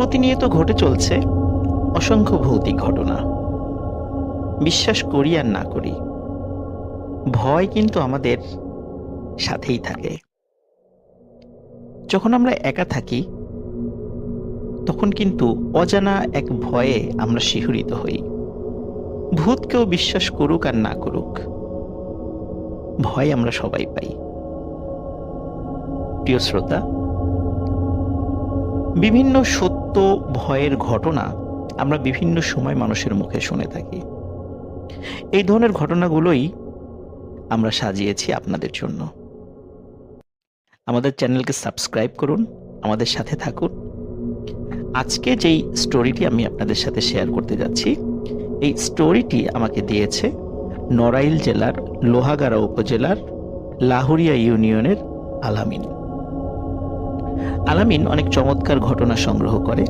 প্রতিনিয়ত ঘটে চলছে অসংখ্য ভৌতিক ঘটনা। বিশ্বাস করি আর না করি, ভয় কিন্তু আমাদের সাথেই থাকে। যখন আমরা একা থাকি, তখন কিন্তু অজানা এক ভয়ে আমরা শিহরিত হই। ভূতকেও বিশ্বাস করুক আর না করুক, ভয় আমরা সবাই পাই। প্রিয় শ্রোতা বিভিন্ন সত্য, ভয়ের ঘটনা আমরা বিভিন্ন সময় মানুষের মুখে শুনে থাকি। এই ধরনের ঘটনাগুলোই আমরা সাজিয়েছি আপনাদের জন্য। আমাদের চ্যানেলকে সাবস্ক্রাইব করুন, আমাদের সাথে থাকুন। আজকে যেই স্টোরিটি আমি আপনাদের সাথে শেয়ার করতে যাচ্ছি, এই স্টোরিটি আমাকে দিয়েছে নড়াইল জেলার লোহাগাড়া উপজেলার লাহুরিয়া ইউনিয়নের আলামিন। আলামিন অনেক চমৎকার ঘটনা সংগ্রহ করে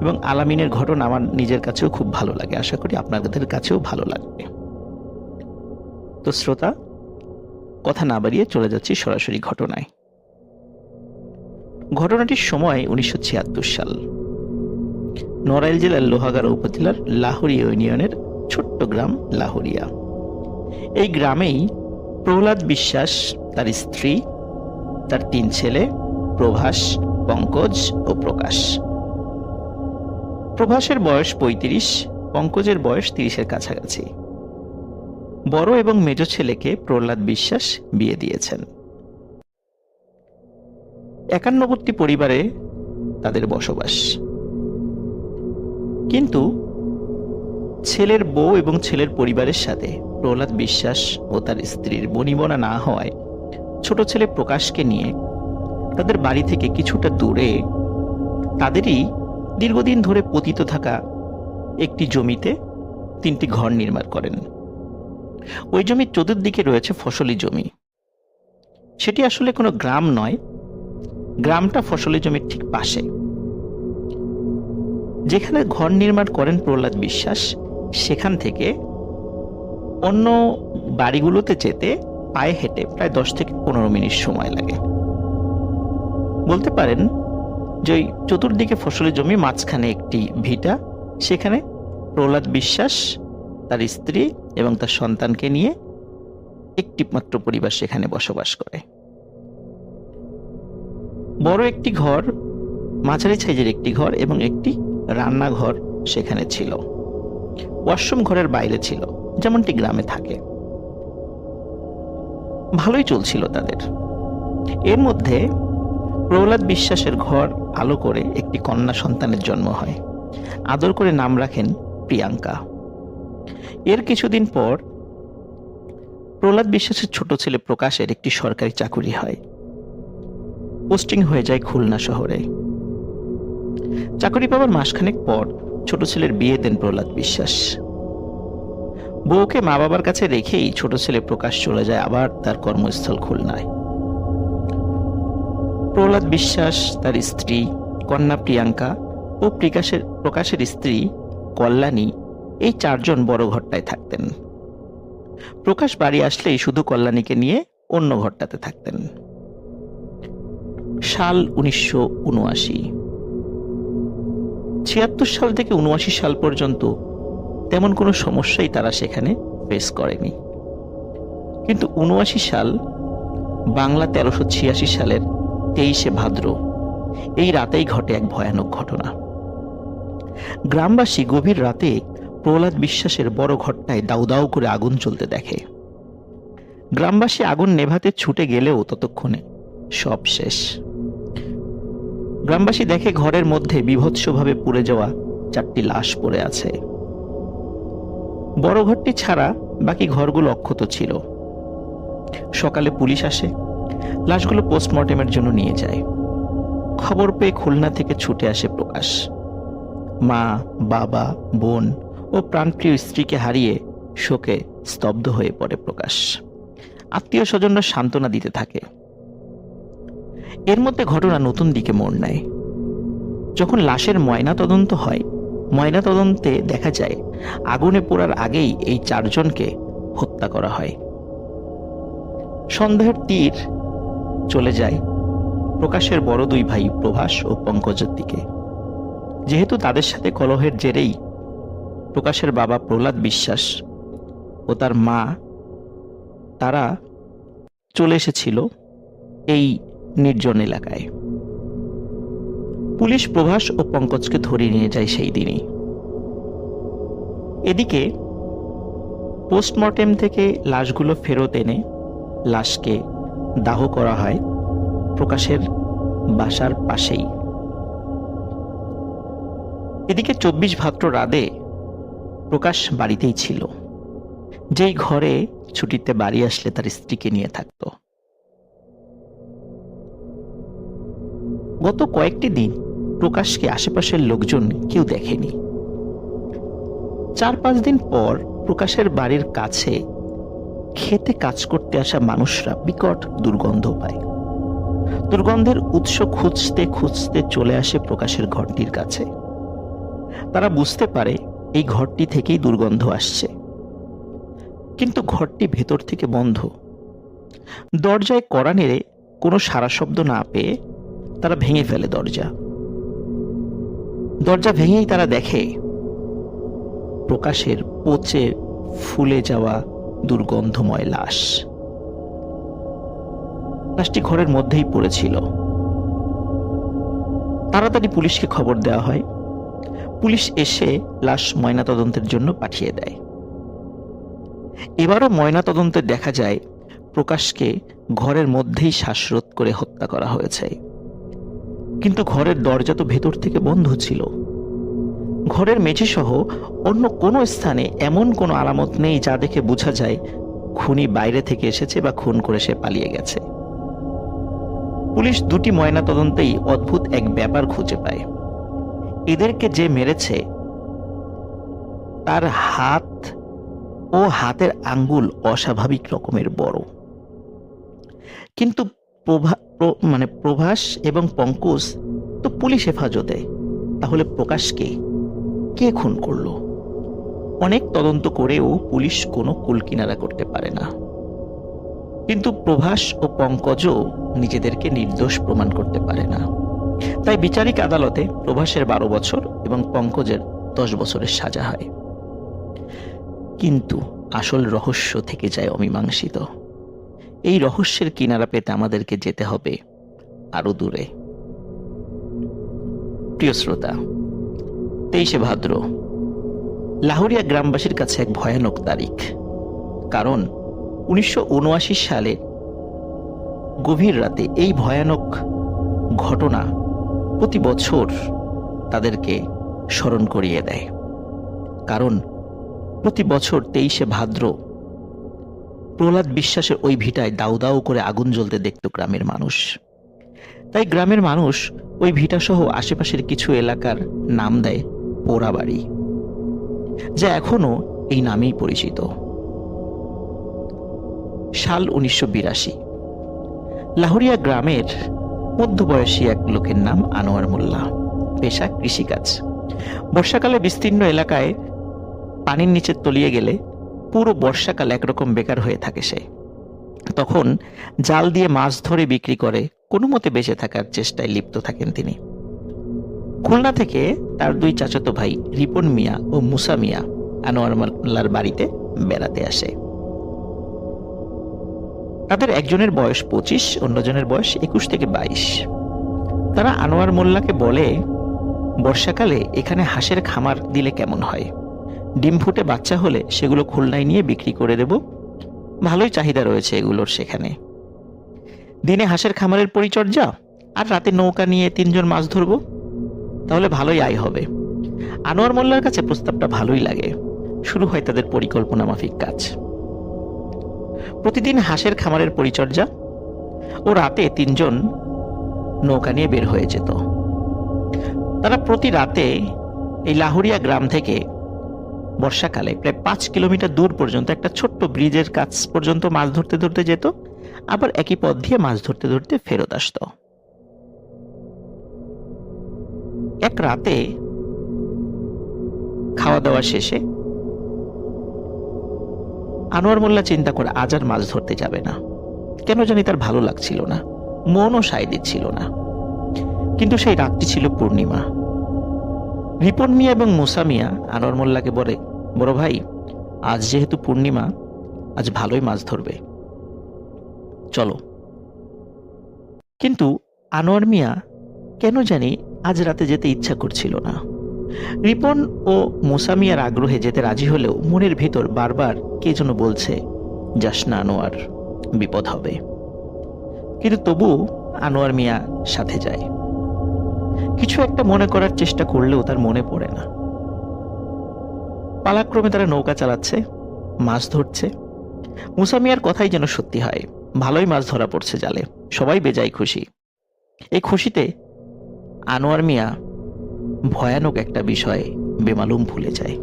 এবং আলামিনের ঘটনা আমার নিজের কাছেও খুব ভালো লাগে। আশা করি আপনাদের কাছেও ভালো লাগবে। তো শ্রোতা, কথা না বাড়িয়ে চলে যাচ্ছি সরাসরি ঘটনায়। ঘটনাটির সময় উনিশশো ছিয়াত্তর সাল। নড়াইল জেলার লোহাগাড়া উপজেলার লাহুরিয়া ইউনিয়নের ছোট্ট গ্রাম লাহুরিয়া। এই গ্রামেই প্রহ্লাদ বিশ্বাস, তার স্ত্রী, তার তিন ছেলে প্রভাস, পঙ্কজ ও প্রকাশ। প্রভাসের বয়স পঁয়ত্রিশ, পঙ্কজের বয়স তিরিশের কাছাকাছি। বড় এবং মেজ ছেলেকে প্রহ্লাদ বিশ্বাস বিয়ে দিয়েছেন। একান্নবর্তী পরিবারে তাদের বসবাস। কিন্তু ছেলের বউ এবং ছেলের পরিবারের সাথে প্রহ্লাদ বিশ্বাস ও তার স্ত্রীর বনিবনা না হওয়ায় ছোট ছেলে প্রকাশকে নিয়ে তাদের বাড়ি থেকে কিছুটা দূরে। তাদেরই দীর্ঘদিন ধরে পতিত থাকা একটি জমিতে তিনটি ঘর নির্মাণ করেন। ওই জমির চতুর্দিকে রয়েছে ফসলি জমি। সেটি আসলে কোনো গ্রাম নয়, গ্রামটা ফসলি জমির ঠিক পাশে। যেখানে ঘর নির্মাণ করেন প্রহ্লাদ বিশ্বাস, সেখান থেকে অন্য বাড়িগুলোতে যেতে পায়ে হেঁটে প্রায় দশ থেকে পনেরো মিনিট সময় লাগে। বলতে পারেন যে ওই চতুর্দিকে ফসলের জমি মাঝখানে একটি ভিটা, সেখানে প্রহ্লাদ বিশ্বাস, তার স্ত্রী এবং তার সন্তানকে নিয়ে একটি মাত্র পরিবার সেখানে বসবাস করে। বড় একটি ঘর, মাঝারি সাইজের একটি ঘর এবং একটি রান্নাঘর সেখানে ছিল। ওয়াশরুম ঘরের বাইরে ছিল, যেমনটি গ্রামে থাকে। ভালোই চলছিল তাদের। এর মধ্যে প্রহ্লাদ বিশ্বাসের ঘর আলো করে একটি কন্যা সন্তানের জন্ম হয়। আদর করে নাম রাখেন প্রিয়াঙ্কা। এর কিছুদিন পর প্রহ্লাদ বিশ্বাসের ছোট ছেলে প্রকাশের একটি সরকারি চাকুরি হয়। পোস্টিং হয়ে যায় খুলনা শহরে। চাকরি পাওয়ার মাসখানেক পর ছোট ছেলের বিয়ে দেন প্রহ্লাদ বিশ্বাস। বউকে মা বাবার কাছে রেখেই ছোট ছেলে প্রকাশ চলে যায়, আবার তার কর্মস্থল খুলনায়। প্রহ্লাদ বিশ্বাস, তার স্ত্রী কন্যা প্রিয়াঙ্কা ও প্রকাশের প্রকাশের স্ত্রী কল্যাণী এই চারজন বড় ঘরটায় থাকতেন। প্রকাশ বাড়ি আসলেই শুধু কল্যাণীকে নিয়ে অন্য ঘরটাতে থাকতেন। সাল উনিশশো উনআশি। ছিয়াত্তর সাল থেকে উনআশি সাল পর্যন্ত তেমন কোনো সমস্যাই তারা সেখানে ফেস করেনি। কিন্তু উনআশি সাল, বাংলা তেরোশো ছিয়াশি সালের তেইশে ভাদ্র। এই রাতেই ঘটে এক ভয়ানক ঘটনা। গ্রামবাসী গভীর রাতে প্রহ্লাদ বিশ্বাসের বড় ঘরটায় দাউ দাউ করে আগুন চলতে দেখে। গ্রামবাসী আগুন নেভাতে ছুটে গেলেও ততক্ষণে সব শেষ। গ্রামবাসী দেখে ঘরের মধ্যে বিভৎসভাবে পুড়ে যাওয়া চারটি লাশ পড়ে আছে। বড় ঘরটি ছাড়া বাকি ঘরগুলো অক্ষত ছিল। সকালে পুলিশ আসে লাশগুলো পোস্টমর্টেমের জন্য নিয়ে যায়। খবর পেয়ে খুলনা থেকে ছুটে আসে প্রকাশ। মা, বাবা, বোন ও প্রাণপ্রিয় স্ত্রীকে হারিয়ে শোকে স্তব্ধ হয়ে পড়ে প্রকাশ। আত্মীয় স্বজনরা সান্ত্বনা দিতে থাকে। এর মধ্যে ঘটনা নতুন দিকে মোড় নেয়। যখন লাশের ময়না তদন্ত হয়, ময়না তদন্তে দেখা যায়, আগুনে পোড়ার আগেই এই চারজনকে হত্যা করা হয়। সন্দেহের তীর চলে যায়। প্রকাশের বড় দুই ভাই প্রভাস ও পঙ্কজের দিকে। যেহেতু তাদের সাথে কলহের জেরেই প্রকাশের বাবা প্রহ্লাদ বিশ্বাস ও তার মা তারা চলে এসেছিল এই নির্জন এলাকায়। পুলিশ প্রভাস ও পঙ্কজকে ধরে নিয়ে যায় সেই দিনই। এদিকে পোস্টমর্টেম থেকে লাশগুলো ফেরত এনে লাশকে দাহ করা হয় প্রকাশের বাসার পাশেই। এদিকে চব্বিশ ভাদ্র রাতে প্রকাশ বাড়িতেই ছিল। যেই ঘরে ছুটিতে বাড়ি আসলে তার স্ত্রীকে নিয়ে থাকতো। গত কয়েকটি দিন প্রকাশকে আশেপাশের লোকজন কেউ দেখেনি। চার পাঁচ দিন পর প্রকাশের বাড়ির কাছে খেতে কাজ করতে আসা মানুষরা বিকট দুর্গন্ধ পায়। দুর্গন্ধের উৎস খুঁজতে খুঁজতে চলে আসে প্রকাশের ঘরটির কাছে। তারা বুঝতে পারে এই ঘরটি থেকেই দুর্গন্ধ আসছে। কিন্তু ঘরটি ভেতর থেকে বন্ধ। দরজায় কড়া নেড়ে কোনো সারা শব্দ না পেয়ে তারা ভেঙে ফেলে দরজা। দরজা ভেঙেই তারা দেখে, প্রকাশের পচে ফুলে যাওয়া দুর্গন্ধময় লাশ। লাশটি ঘরের মধ্যেই পড়েছিল। তাড়াতাড়ি পুলিশকে খবর দেওয়া হয়। পুলিশ এসে লাশ ময়নাতদন্তের জন্য পাঠিয়ে দেয়। এবারও ময়নাতদন্তে দেখা যায়, প্রকাশকে ঘরের মধ্যেই শ্বাসরোধ করে হত্যা করা হয়েছে। কিন্তু ঘরের দরজা তো ভেতর থেকে বন্ধ ছিল। ঘরের মেঝে সহ অন্য কোনো স্থানে এমন কোনো আলামত নেই যা দেখে বোঝা যায় খুনি বাইরে থেকে এসেছে বা খুন করে সে পালিয়ে গেছে। পুলিশ দুটি ময়না তদন্তেই অদ্ভুত এক ব্যাপার খুঁজে পায়। এদেরকে যে মেরেছে, তার হাত ও হাতের আঙ্গুল অস্বাভাবিক রকমের বড়। কিন্তু প্রভা, প্র- মানে প্রভাস এবং পঙ্কজ তো পুলিশ হেফাজতে। তাহলে প্রকাশকে কে খুন করল? অনেক তদন্ত করেও পুলিশ কোনো কুলকিনারা করতে পারে না। কিন্তু প্রভাস ও পঙ্কজও নিজেদেরকে নির্দোষ প্রমাণ করতে পারে না। তাই বিচারিক আদালতে প্রভাসের বারো বছর এবং পঙ্কজের দশ বছরের সাজা হয়। কিন্তু আসল রহস্য থেকে যায় অমীমাংসিত। এই রহস্যের কিনারা পেতে আমাদেরকে যেতে হবে আরও দূরে। প্রিয় শ্রোতা তেইশে ভাদ্র। লাহোরিয়া গ্রামবাসীর কাছে এক ভয়ানক তারিখ। কারণ উনিশশো উনআশি সালে গভীর রাতে এই ভয়ানক ঘটনা প্রতি বছর তাদেরকে স্মরণ করিয়ে দেয়। কারণ প্রতি বছর তেইশে ভাদ্র প্রহ্লাদ বিশ্বাসের ওই ভিটায় দাউ দাউ করে আগুন জ্বলতে দেখত গ্রামের মানুষ। তাই গ্রামের মানুষ ওই ভিটা সহ আশেপাশের কিছু এলাকার নাম দেয় পোড়াবাড়ি, যা এখনও এই নামেই পরিচিত। সাল উনিশশো বিরাশি, লাহোরিয়া গ্রামের মধ্যবয়সী এক লোকের নাম আনোয়ার মোল্লা, পেশা কৃষিকাজ। বর্ষাকালে বিস্তীর্ণ এলাকায় পানির নিচে তলিয়ে গেলে পুরো বর্ষাকাল একরকম বেকার হয়ে থাকে সে। তখন জাল দিয়ে মাছ ধরে বিক্রি করে কোনো মতে বেঁচে থাকার চেষ্টায় লিপ্ত থাকেন তিনি। খুলনা থেকে তার দুই চাচাতো ভাই রিপন মিয়া ও মুসা মিয়া আনোয়ার মোল্লার বাড়িতে বেড়াতে আসে। তাদের একজনের বয়স পঁচিশ, অন্যজনের বয়স একুশ থেকে বাইশ। তারা আনোয়ার মোল্লাকে বলে, বর্ষাকালে এখানে হাঁসের খামার দিলে কেমন হয়? ডিম ফুটে বাচ্চা হলে সেগুলো খুলনায় নিয়ে বিক্রি করে দেব। ভালোই চাহিদা রয়েছে এগুলোর সেখানে। দিনে হাঁসের খামারের পরিচর্যা, আর রাতে নৌকা নিয়ে তিনজন মাছ ধরবো। তাহলে ভালোই আয় হবে। আনোয়ার মোল্লার কাছে প্রস্তাবটা ভালোই লাগে। শুরু হয় তাদের পরিকল্পনা মাফিক কাজ। প্রতিদিন হাঁসের খামারের পরিচর্যা ও রাতে তিনজন নৌকা নিয়ে বের হয়ে যেত। তারা প্রতি রাতে এই লাহুরিয়া গ্রাম থেকে বর্ষাকালে প্রায় পাঁচ কিলোমিটার দূর পর্যন্ত একটা ছোট্ট ব্রিজের কাছ পর্যন্ত মাছ ধরতে ধরতে যেত, আবার একই পথ দিয়ে মাছ ধরতে ধরতে ফেরত আসতো। এক রাতে খাওয়া দাওয়া শেষে আনোয়ার মোল্লা চিন্তা করে আজ আর মাছ ধরতে যাবে না। কেন জানি তার ভালো লাগছিল না, মনও সায় দিচ্ছিল না। কিন্তু সেই রাতটি ছিল পূর্ণিমা। রিপন মিয়া এবং মুসা মিয়া আনোয়ার মোল্লাকে বলে, বড় ভাই, আজ যেহেতু পূর্ণিমা, আজ ভালোই মাছ ধরবে। চলো। কিন্তু আনোয়ার মিয়া কেন জানি আজ রাতে যেতে ইচ্ছা করছিল না। রিপন ও মোসামিয়ার আগ্রহে যেতে রাজি হলেও মনের ভেতর বারবার কে যেন বলছে, যাস না, আনোয়ার, বিপদ হবে। কিন্তু তবু আনোয়ার মিয়া সাথে যায়। কিছু একটা মনে করার চেষ্টা করলেও তার মনে পড়ে না। পালাক্রমে তারা নৌকা চালাচ্ছে, মাছ ধরছে। মুসামিয়ার কথাই যেন সত্যি হয়, ভালোই মাছ ধরা পড়ছে জালে, সবাই বেজায় খুশি। এই খুশিতে আনোয়ার মিয়া, ভয়ানক একটা বিষয় বেমালুম ভুলে যায়।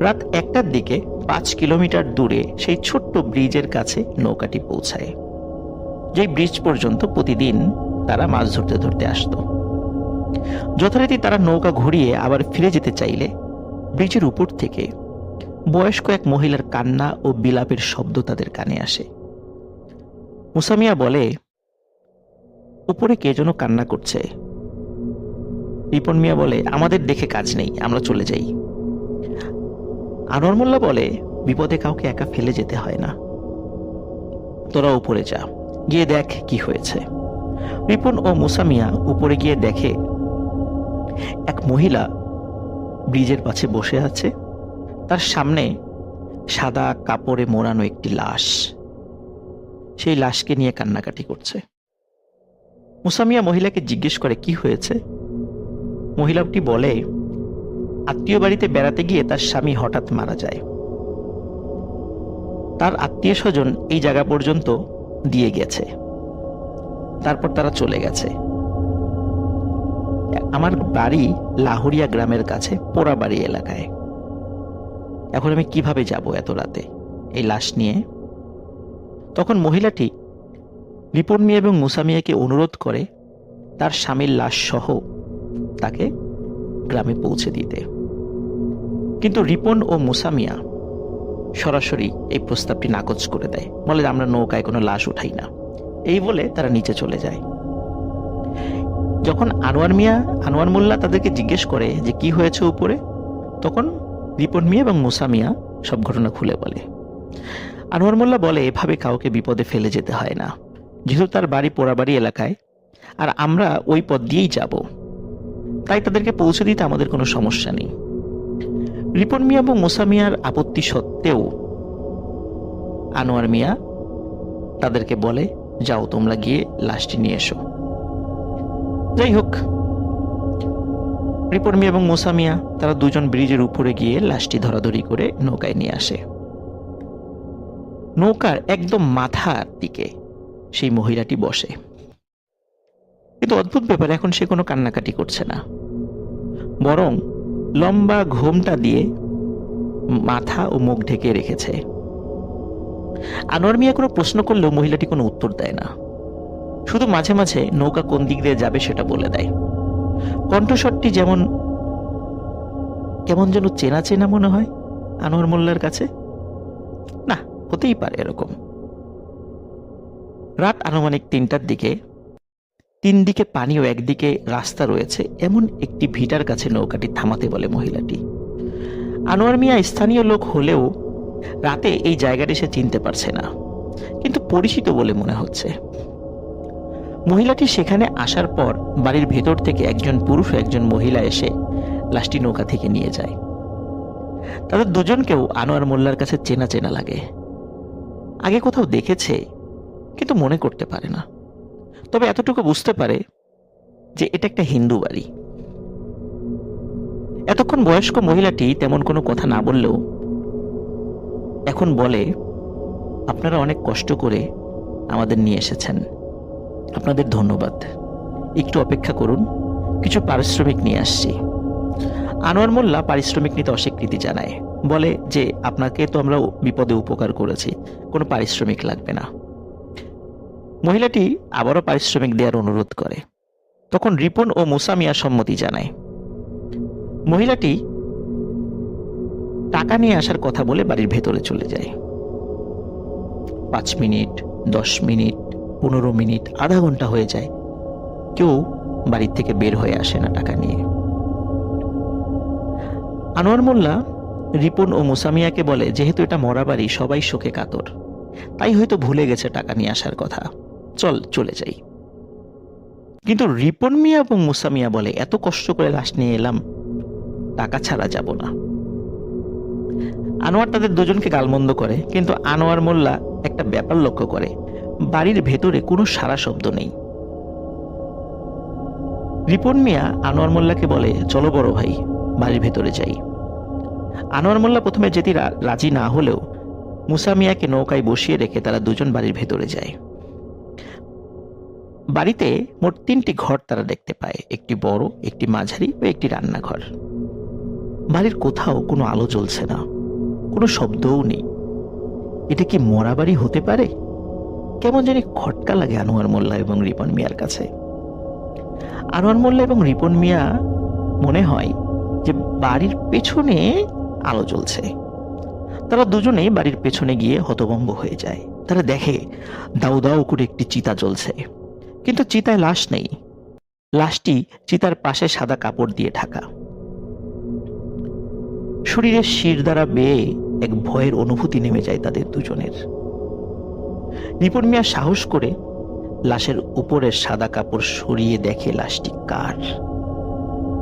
রাত একটার দিকে পাঁচ কিলোমিটার দূরে সেই ছোট্ট ব্রিজের কাছে নৌকাটি পৌঁছায়। যেই ব্রিজ পর্যন্ত প্রতিদিন তারা মাছ ধরতে ধরতে আসতো। যথারীতি তারা নৌকা ঘুরিয়ে আবার ফিরে যেতে চাইলে ব্রিজের উপর থেকে বয়স্ক এক মহিলার কান্না ও বিলাপের শব্দ তাদের কানে আসে। মুসামিয়া বলে উপরে কে যেন কান্না করছে। রিপন মিয়া বলে, আমাদের দেখে কাজ নেই, আমরা চলে যাই। আনোয়ার মোল্লা বলে, বিপদে কাউকে একা ফেলে যেতে হয় না। তোরা উপরে যা, গিয়ে দেখ কি হয়েছে। রিপন ও মুসামিয়া উপরে গিয়ে দেখে, এক মহিলা ব্রিজের পাশে বসে আছে। তার সামনে সাদা কাপড়ে মোড়ানো একটি লাশ। সেই লাশকে নিয়ে কান্নাকাটি করছে। মুসামিয়া মহিলাকে জিজ্ঞেস করে, কি হয়েছে? মহিলাটি বলে, আত্মীয় বাড়িতে বেড়াতে গিয়ে তার স্বামী হঠাৎ মারা যায়। তার আত্মীয় স্বজন এই জায়গা পর্যন্ত দিয়ে গেছে। তারপর তারা চলে গেছে। আমার বাড়ি লাহোরিয়া গ্রামের কাছে, পোড়াবাড়ি এলাকায়। এখন আমি কীভাবে যাব এত রাতে? এই লাশ নিয়ে? তখন মহিলাটি রিপন মিয়া এবং মুসামিয়াকে অনুরোধ করে তার স্বামীর লাশ সহ তাকে গ্রামে পৌঁছে দিতে। কিন্তু রিপন ও মুসামিয়া সরাসরি এই প্রস্তাবটি নাকচ করে দেয়। বলে, আমরা নৌকায় কোনো লাশ উঠাই না। এই বলে তারা নিচে চলে যায়। যখন আনোয়ার মিয়া, আনোয়ার মোল্লা তাদেরকে জিজ্ঞেস করে যে কি হয়েছে উপরে, তখন রিপন মিয়া এবং মুসা মিয়া সব ঘটনা খুলে বলে। আনোয়ার মোল্লা বলে, এভাবে কাউকে বিপদে ফেলে যেতে হয় না। যেহেতু তার বাড়ি পোড়াবাড়ি এলাকায়, আর আমরা ওই পথ দিয়েই যাব। তাই তাদেরকে পৌঁছে দিতে আমাদের কোনো সমস্যা নেই। রিপন মিয়া এবং মোসা মিয়ার আপত্তি সত্ত্বেও আনোয়ার মিয়া তাদেরকে বলে, যাও তোমরা গিয়ে লাশটি নিয়ে এসো। যাই হোক, রিপন মিয়া এবং মোসা মিয়া তারা দুজন ব্রিজের উপরে গিয়ে লাশটি ধরাধরি করে নৌকায় নিয়ে আসে। নৌকার একদম মাথার দিকে সেই মহিলাটি বসে। কিন্তু অদ্ভুত ব্যাপার, এখন সে কোনো কান্নাকাটি করছে না। বরং লম্বা ঘোমটা দিয়ে মাথা ও মুখ ঢেকে রেখেছে। আনোয়ার মিয়া কোনো প্রশ্ন করলেও মহিলাটি কোনো উত্তর দেয় না। শুধু মাঝে মাঝে নৌকা কোন দিক দিয়ে যাবে সেটা বলে দেয়। কণ্ঠস্বরটি যেমন, কেমন যেন চেনা চেনা মনে হয় আনোয়ার মোল্লার কাছে। না, হতেই পারে এরকম। রাত আনুমানিক তিনটার দিকে তিন দিকে পানি ও একদিকে রাস্তা রয়েছে এমন একটি ভিটার কাছে নৌকাটি থামাতে বলে মহিলাটি। আনোয়ার মিয়া স্থানীয় লোক হলেও রাতে এই জায়গাটি সে চিনতে পারছে না, কিন্তু পরিচিত বলে মনে হচ্ছে। মহিলাটি সেখানে আসার পর বাড়ির ভেতর থেকে একজন পুরুষ ও একজন মহিলা এসে লাশটি নৌকা থেকে নিয়ে যায়। তাদের দুজনকেও আনোয়ার মোল্লার কাছে চেনা চেনা লাগে। আগে কোথাও দেখেছে কিন্তু মনে করতে পারে না। তবে এতটুকু বুঝতে পারে যে এটা একটা হিন্দু বাড়ি। এতক্ষণ বয়স্ক মহিলাটি তেমন কোনো কথা না বললেও এখন বলে, আপনারা অনেক কষ্ট করে আমাদের নিয়ে এসেছেন। আপনাদের ধন্যবাদ। একটু অপেক্ষা করুন, কিছু পারিশ্রমিক নিয়ে আসছি। আনোয়ার মোল্লা পারিশ্রমিক নিতে অস্বীকৃতি জানায়। বলে যে, আপনাকে তো আমরা বিপদে উপকার করেছি, কোনো পারিশ্রমিক লাগবে না। মহিলাটি আবারও পারিশ্রমিক দেওয়ার অনুরোধ করে। তখন রিপন ও মুসামিয়া সম্মতি জানায়। মহিলাটি টাকা নিয়ে আসার কথা বলে বাড়ির ভেতরে চলে যায়। পাঁচ মিনিট, দশ মিনিট, পনেরো মিনিট, আধা ঘণ্টা হয়ে যায়। কেউ বাড়ির থেকে বের হয়ে আসে না টাকা নিয়ে। আনোয়ার মোল্লা, রিপন ও মুসামিয়াকে বলে, যেহেতু এটা মরা বাড়ি, সবাই শোকে কাতর। তাই হয়তো ভুলে গেছে টাকা নিয়ে আসার কথা। চল, চলে যাই। কিন্তু রিপন মিয়া এবং মুসামিয়া বলে, এত কষ্ট করে লাশ নিয়ে এলাম, টাকা ছাড়া যাব না। আনোয়ার তাদের দুজনকে গালমন্দ করে, কিন্তু আনোয়ার মোল্লা একটা ব্যাপার লক্ষ্য করে, বাড়ির ভেতরে কোনো সারা শব্দ নেই। রিপন মিয়া আনোয়ার মোল্লাকে বলে, চলো বড় ভাই, বাড়ির ভেতরে যাই। আনোয়ার মোল্লা প্রথমে যেতে রাজি না হলেও মুসা মিয়াকে নৌকায় বসিয়ে রেখে তারা দুজন বাড়ির ভেতরে যায়। বাড়িতে মোট তিনটি ঘর তারা দেখতে পায়, একটি বড়, একটি মাঝারি ও একটি রান্নাঘর। বাড়ির কোথাও কোনো আলো জ্বলছে না, কোনো শব্দও নেই। এটা কি মরা বাড়ি হতে পারে? কেমন জানি খটকা লাগে আনোয়ার মোল্লা এবং রিপন মিয়ার কাছে। আনোয়ার মোল্লা এবং রিপন মিয়া মনে হয় যে বাড়ির পেছনে আলো জ্বলছে। তারা দুজনেই বাড়ির পেছনে গিয়ে হতভম্ব হয়ে যায়। তারা দেখে দাউ দাউ করে একটি চিতা জ্বলছে। কিন্তু চিতায় লাশ নেই। লাশটি চিতার পাশে সাদা কাপড় দিয়ে ঢাকা। শরীরের শির দ্বারা বেয়ে এক ভয়ের অনুভূতি নেমে যায় তাদের দুজনের। রিপন মিয়া সাহস করে লাশের উপরের সাদা কাপড় সরিয়ে দেখে লাশটি কার।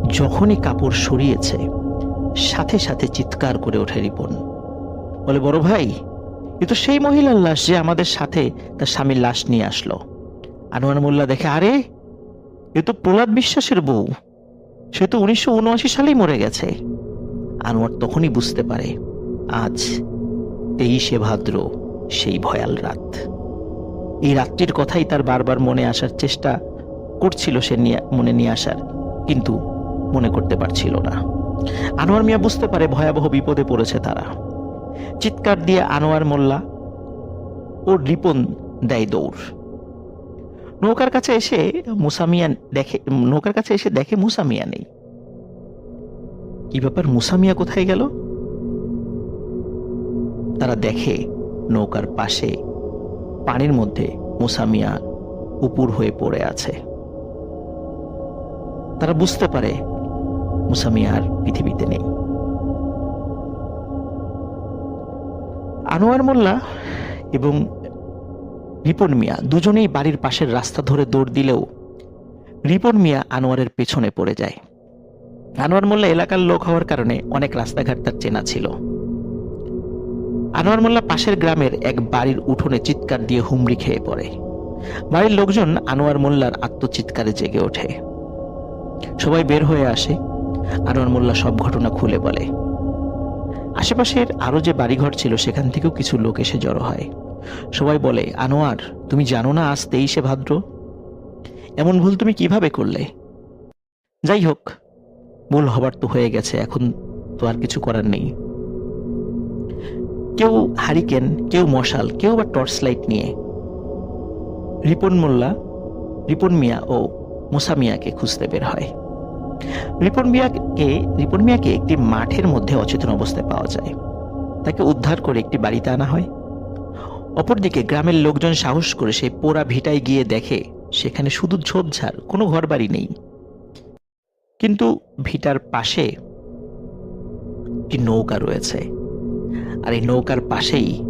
যখনই কাপড় সরিয়েছে, সাথে সাথে চিৎকার করে ওঠে রিপন। বলে, বড় ভাই, এ তো সেই মহিলার লাশ যে আমাদের সাথে তার স্বামীর লাশ নিয়ে আসলো। আনোয়ার মোল্লা দেখে, আরে, এ তো প্রহ্লাদ বিশ্বাসের বউ। সে তো উনিশশো উনআশি সালেই মরে গেছে। আনোয়ার তখনই বুঝতে পারে, আজ তেইশে ভাদ্র, সেই ভয়াল রাত। এই রাত্রির কথাই তার বারবার মনে আসার চেষ্টা করছিল সে নিয়ে, মনে নিয়ে আসার, কিন্তু মনে করতে পারছিল না। আনোয়ার মিয়া বুঝতে পারে ভয়াবহ বিপদে পড়েছে তারা। চিৎকার দিয়ে আনোয়ার মোল্লা ও রিপন দেয় দৌড়। নৌকার কাছে এসে মুসামিয়া দেখে, নৌকার কাছে এসে দেখে মুসামিয়া নেই। কি ব্যাপার? মুসামিয়া কোথায় গেল? তারা দেখে নৌকার পাশে পানির মধ্যে মুসামিয়া উপুর হয়ে পড়ে আছে। তারা বুঝতে পারে মুসামিয়া আর পৃথিবীতে নেই। আনোয়ার মোল্লা এবং রিপন মিয়া দুজনেই বাড়ির পাশের রাস্তা ধরে দৌড় দিলেও রিপন মিয়া আনোয়ারের পেছনে পড়ে যায়। আনোয়ার মোল্লা এলাকার লোক হওয়ার কারণে অনেক রাস্তাঘাট তার চেনা ছিল। আনোয়ার মোল্লা পাশের গ্রামের এক বাড়ির উঠোনে চিৎকার দিয়ে হুমড়ি খেয়ে পড়ে। বাড়ির লোকজন আনোয়ার মোল্লার আত্মচিৎকারে জেগে ওঠে। সবাই বের হয়ে আসে। আনোয়ার মোল্লা সব ঘটনা খুলে বলে। আশেপাশের আরও যে বাড়িঘর ছিল সেখান থেকেও কিছু লোক এসে জড়ো হয়। সবাই বলে, আনোয়ার, তুমি জানো না আজ তেইশে ভাদ্র? এমন ভুল তুমি কীভাবে করলে? যাই হোক, ভুল হবার তো হয়ে গেছে, এখন তো আর কিছু করার নেই। কেউ হারিকেন, কেউ মশাল, কেউ বা টর্চ লাইট নিয়ে রিপন মোল্লা, রিপন মিয়া ও মুসা মিয়াকে খুঁজতে বের হয়। রিপন মিয়াকে রিপন মিয়াকে একটি মাঠের মধ্যে অচেতন অবস্থায় পাওয়া যায়। তাকে উদ্ধার করে একটি বাড়িতে আনা হয়। অপরদিকে গ্রামের লোকজন সাহস করে সেই পোড়া ভিটায় গিয়ে দেখে সেখানে শুধু ঝোপঝাড়, কোনো ঘরবাড়ি নেই। কিন্তু ভিটার পাশে একটি নৌকা রয়েছে। আর এই নৌকার পাশেই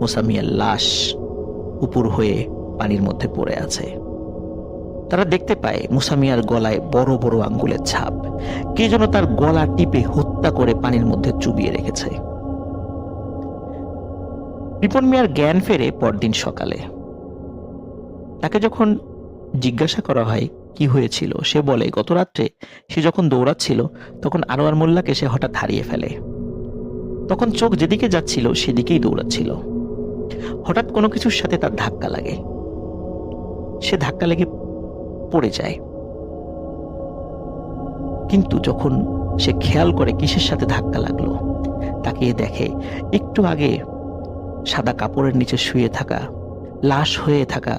মোসামিয়ার লাশ উপুর হয়ে পানির মধ্যে পড়ে আছে। তারা দেখতে পায় মুসামিয়ার গলায় বড় বড় আঙ্গুলের ছাপ। কে যেন তার গলা টিপে হত্যা করে পানির মধ্যে চুবিয়ে রেখেছে। রিপন মিয়ার জ্ঞান ফেরে পরদিন সকালে। তাকে যখন জিজ্ঞাসা করা হয়, কি হয়েছিল? সে বলে, গত রাত্রে সে যখন দৌড়াচ্ছিল, তখন আনোয়ার মোল্লাকে সে হঠাৎ হারিয়ে ফেলে। তখন চোখ যেদিকে যাচ্ছিল, সেদিকেই দৌড়াচ্ছিল। হঠাৎ কোনো কিছুর সাথে তার ধাক্কা লাগে। সে ধাক্কা লেগে পড়ে যায়। কিন্তু যখন সে খেয়াল করে কিসের সাথে ধাক্কা লাগল, তাকিয়ে দেখে, একটু আগে সাদা কাপড়ের নিচে শুয়ে থাকা, লাশ হয়ে থাকা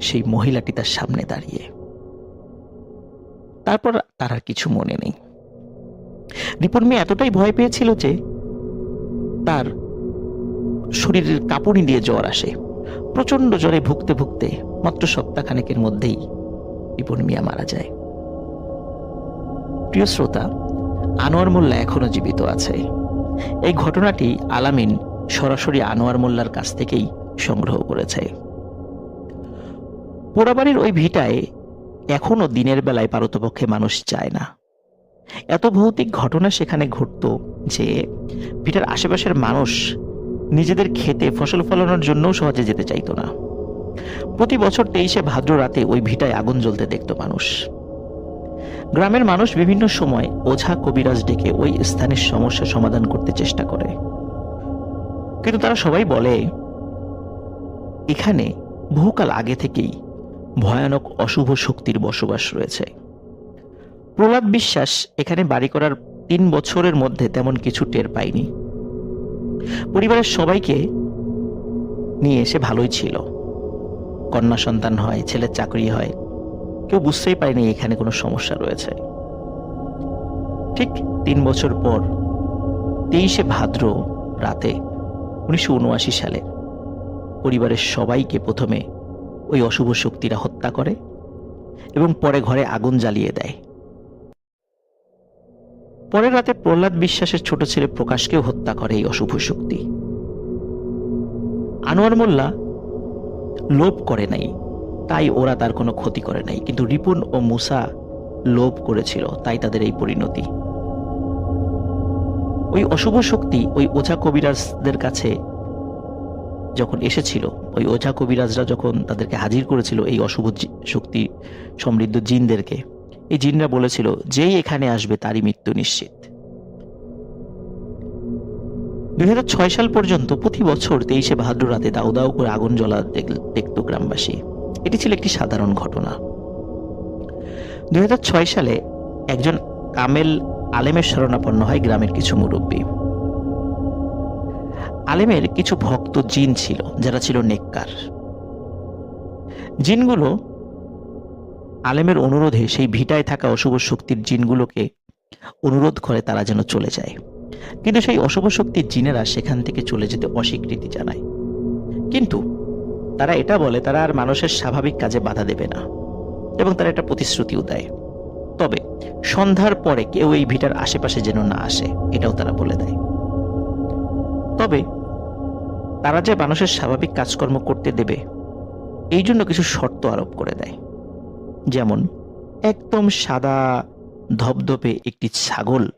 সেই মহিলাটি তার সামনে দাঁড়িয়ে। তারপর তার আর কিছু মনে নেই। রিপন মেয়ে এতটাই ভয় পেয়েছিল যে তার শরীরের কাঁপুনি দিয়ে জ্বর আসে। প্রচণ্ড জ্বরে ভুগতে ভুগতে মাত্র সপ্তাহখানেকের মধ্যেই রিপন মিয়া মারা যায়। প্রিয় শ্রোতা, আনোয়ার মোল্লা এখনও জীবিত আছে। এই ঘটনাটি আলামিন সরাসরি আনোয়ার মোল্লার কাছ থেকেই সংগ্রহ করেছে। পোড়াবাড়ির ওই ভিটায় এখনও দিনের বেলায় পারতপক্ষে মানুষ যায় না। এত ভৌতিক ঘটনা সেখানে ঘটতো যে ভিটার আশেপাশের মানুষ নিজেদের খেতে ফসল ফলানোর জন্যও সহজে যেতে চাইতো না। প্রতি বছর তেইশে ভাদ্র রাতে ওই ভিটায় আগুন জ্বলতে দেখত মানুষ। গ্রামের মানুষ বিভিন্ন সময় ওঝা কবিরাজ ডেকে ওই স্থানের সমস্যা সমাধান করতে চেষ্টা করে। কিন্তু তারা সবাই বলে, এখানে বহুকাল আগে থেকেই ভয়ানক অশুভ শক্তির বসবাস রয়েছে। প্রহ্লাদ বিশ্বাস এখানে বাড়ি করার তিন বছরের মধ্যে তেমন কিছু টের পায়নি। পরিবারের সবাইকে নিয়ে এসে ভালোই ছিল। কন্যা সন্তান হয়, ছেলের চাকরি হয়, কেউ বুঝতেই পারেনি এখানে কোনো সমস্যা রয়েছে। ঠিক তিন বছর পর তেইশে ভাদ্র রাতে উনিশশো উনআশি সালে পরিবারের সবাইকে প্রথমে ওই অশুভ শক্তিরা হত্যা করে এবং পরে ঘরে আগুন জ্বালিয়ে দেয়। পরের রাতে প্রহ্লাদ বিশ্বাসের ছোট ছেলে প্রকাশকেও হত্যা করে এই অশুভ শক্তি। আনোয়ার মোল্লা লোভ করে নাই, তাই ওরা তার কোনো ক্ষতি করে নাই, কিন্তু রিপুন ও মুসা লোভ করেছিল, তাই তাদের এই পরিণতি। ওই অশুভ শক্তি ওই ওঝা কবিরাজদের কাছে যখন এসেছিল, ওই ওঝা কবিরাজরা যখন তাদেরকে হাজির করেছিল এই অশুভ শক্তি সমৃদ্ধ জিনদেরকে, এই জিনরা বলেছিল, যেই এখানে আসবে তারই মৃত্যু নিশ্চিত। দুই ছয় সাল পর্যন্ত প্রতি বছর তেইশে ভাদ্র রাতে দাউ দাউ করে আগুন জ্বলা দেখ- দেখত গ্রামবাসী। এটি ছিল একটি সাধারণ ঘটনা। দুই ছয় সালে একজন কামেল আলেমের শরণাপন্ন হয় গ্রামের কিছু মুরব্বী। আলেমের কিছু ভক্ত জিন ছিল, যারা ছিল নেককার। জিনগুলো আলেমের অনুরোধে সেই ভিটায় থাকা অশুভ শক্তির জিনগুলোকে অনুরোধ করে তারা যেন চলে যায়। কিন্তু সেই অশুভ শক্তির জিনেরা সেখান থেকে চলে যেতে অস্বীকৃতি জানায়। কিন্তু তারা এটা বলে, তারা আর মানুষের স্বাভাবিক কাজে বাধা দেবে না। এবং তারা একটা প্রতিশ্রুতিও দেয়। তবে সন্ধ্যার পরে কেউ এই ভিটার আশেপাশে যেন না আসে, এটাও তারা বলে দেয়। তবে তারা যে মানুষের স্বাভাবিক কাজকর্ম করতে দেবে, এই জন্য কিছু শর্ত আরোপ করে দেয়। যেমন, একদম সাদা, ধবধবে একটি ছাগল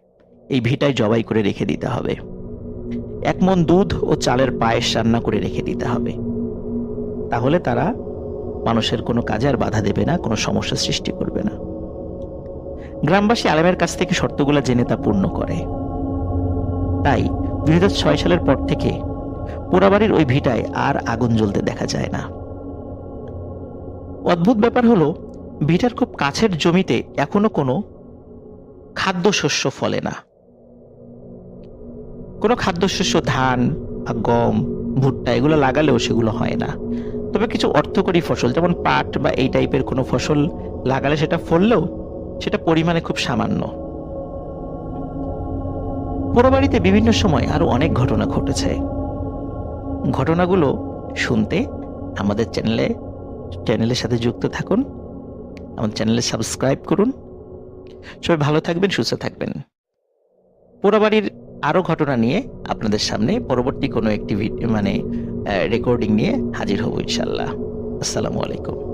এই ভিটায় জবাই করে রেখে দিতে হবে। এক মন দুধ ও চালের পায়েস রান্না করে রেখে দিতে হবে। তাহলে তারা মানুষের কোনো কাজে আর বাধা দেবে না, কোনো সমস্যা সৃষ্টি করবে না। গ্রামবাসী আলেমের কাছ থেকে শর্তগুলো জেনে তা পূর্ণ করে। তাই দু হাজার ছয় সালের পর থেকে পোড়াবাড়ির ওই ভিটায় আর আগুন জ্বলতে দেখা যায় না। অদ্ভুত ব্যাপার হলো, ভিটার খুব কাছের জমিতে এখনও কোনো খাদ্যশস্য ফলে না। কোনো খাদ্যশস্য ধান বা গম, ভুট্টা এগুলো লাগালেও সেগুলো হয় না। তবে কিছু অর্থকরী ফসল, যেমন পাট বা এই টাইপের কোনো ফসল লাগালে সেটা ফললেও সেটা পরিমাণে খুব সামান্য। পোড়াবাড়িতে বিভিন্ন সময় আরও অনেক ঘটনা ঘটেছে। ঘটনাগুলো শুনতে আমাদের চ্যানেলে, চ্যানেলের সাথে যুক্ত থাকুন, আমাদের চ্যানেলে সাবস্ক্রাইব করুন। সবাই ভালো থাকবেন, সুস্থ থাকবেন। পোড়াবাড়ির আরও ঘটনা নিয়ে আপনাদের সামনে পরবর্তী কোনো একটি মানে রেকর্ডিং নিয়ে হাজির হব ইনশাল্লাহ আসসালামু আলাইকুম।